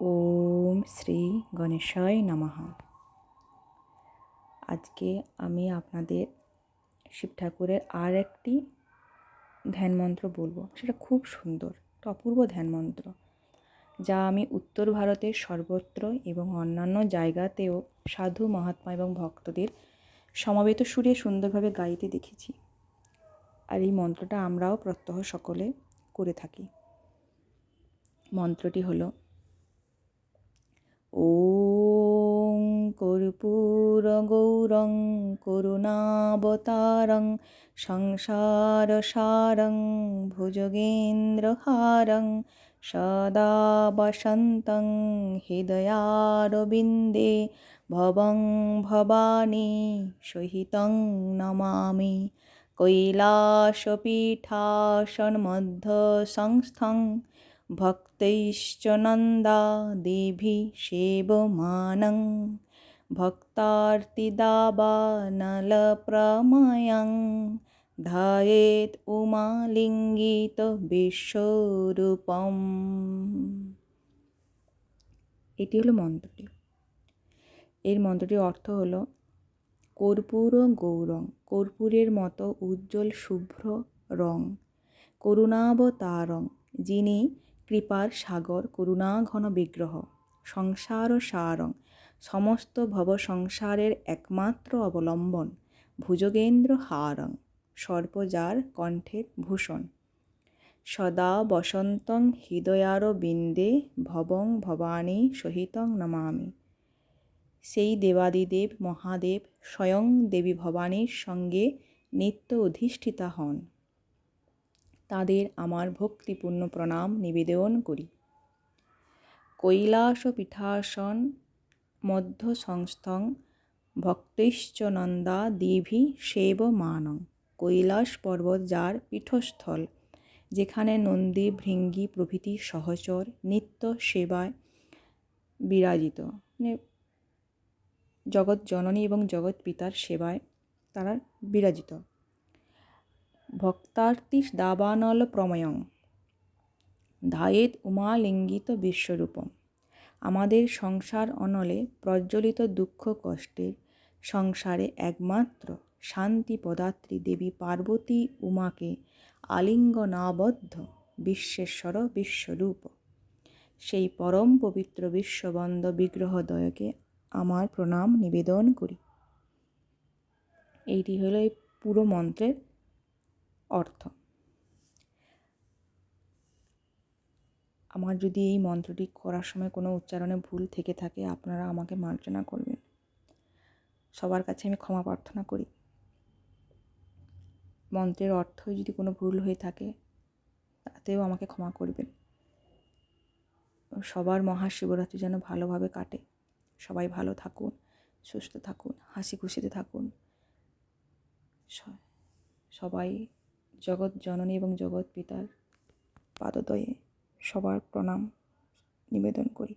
ওম শ্রী গণেশায় নমঃ। আজকে আমি আপনাদের শিব ঠাকুরের আর একটি ধ্যান মন্ত্র বলব। সেটা খুব সুন্দর, একটা অপূর্ব ধ্যান মন্ত্র, যা আমি উত্তর ভারতের সর্বত্র এবং অন্যান্য জায়গাতেও সাধু, মহাত্মা এবং ভক্তদের সমবেত সুরে সুন্দরভাবে গাইতে দেখেছি। আর এই মন্ত্রটা আমরাও প্রত্যহ সকলে করে থাকি। মন্ত্রটি হলো ॐ कर्पूरगौरं करुणावतारं संसारसारं भुजगेन्द्रहारं सदा वसन्तं हृदयारविन्दे भवं भवानी सहितं नमामि कैलासपीठासन्मध्यसंस्थं নন্দা দেবী সেবমানং ভক্তার্তিদাবানলপ্রময়ং ধায়েত উমালিঙ্গিত বিশ্বরূপম এটি হলো মন্ত্রটি। এর মন্ত্রটির অর্থ হলো, কর্পূর গৌরং, কর্পূরের মতো উজ্জ্বল, শুভ্র রং, করুণাবতারং, যিনি কৃপার সাগর করুণাঘন বিগ্রহ, সংসার সারং, সমস্ত ভব সংসারের একমাত্র অবলম্বন, ভুজগেন্দ্র হারং, সর্পজার কণ্ঠের ভূষণ। সদা বসন্তং হৃদয়ার বিন্দে ভবং ভবানী সহিতং নমামি। সেই দেবাদিদেব মহাদেব স্বয়ং দেবী ভবানীর সঙ্গে নিত্য অধিষ্ঠিতা হন। তাদের আমার ভক্তিপূর্ণ প্রণাম নিবেদন করি। কৈলাস পিঠাসন মধ্য সংস্থং ভক্তৈশ্চ নন্দা দিভি সেবমানং। কৈলাস পর্বত যার পীঠস্থল, যেখানে নন্দী ভৃঙ্গি প্রভৃতি সহচর নিত্য সেবায় বিরাজিত। মানে জগৎ জননী এবং জগৎ পিতার সেবায় তারা বিরাজিত। ভক্তার্তি দাবানল প্রময়ং। ধায়েত উমালিঙ্গিত বিশ্বরূপম। আমাদের সংসার অনলে প্রজ্বলিত দুঃখ কষ্টের সংসারে একমাত্র শান্তি পদাত্রী দেবী পার্বতী উমাকে আলিঙ্গনাবদ্ধ বিশ্বেশ্বর বিশ্বরূপ। সেই পরম পবিত্র বিশ্ববন্দ বিগ্রহদয়কে আমার প্রণাম নিবেদন করি। এইটি হলো এই পুরো মন্ত্রের অর্থ। আমার যদি এই মন্ত্রটি করার সময় কোনো উচ্চারণে ভুল থেকে থাকে, আপনারা আমাকে মার্জনা করবেন। সবার কাছে আমি ক্ষমা প্রার্থনা করি। মন্ত্রের অর্থ যদি কোনো ভুল হয়ে থাকে, তাতেও আমাকে ক্ষমা করবেন। সবার মহাশিবরাত্রি যেন ভালোভাবে কাটে। সবাই ভালো থাকুন, সুস্থ থাকুন, হাসি খুশিতে থাকুন। সবাই জগৎ জননী এবং জগৎ পিতার পাদদয়ে সবার প্রণাম নিবেদন করি।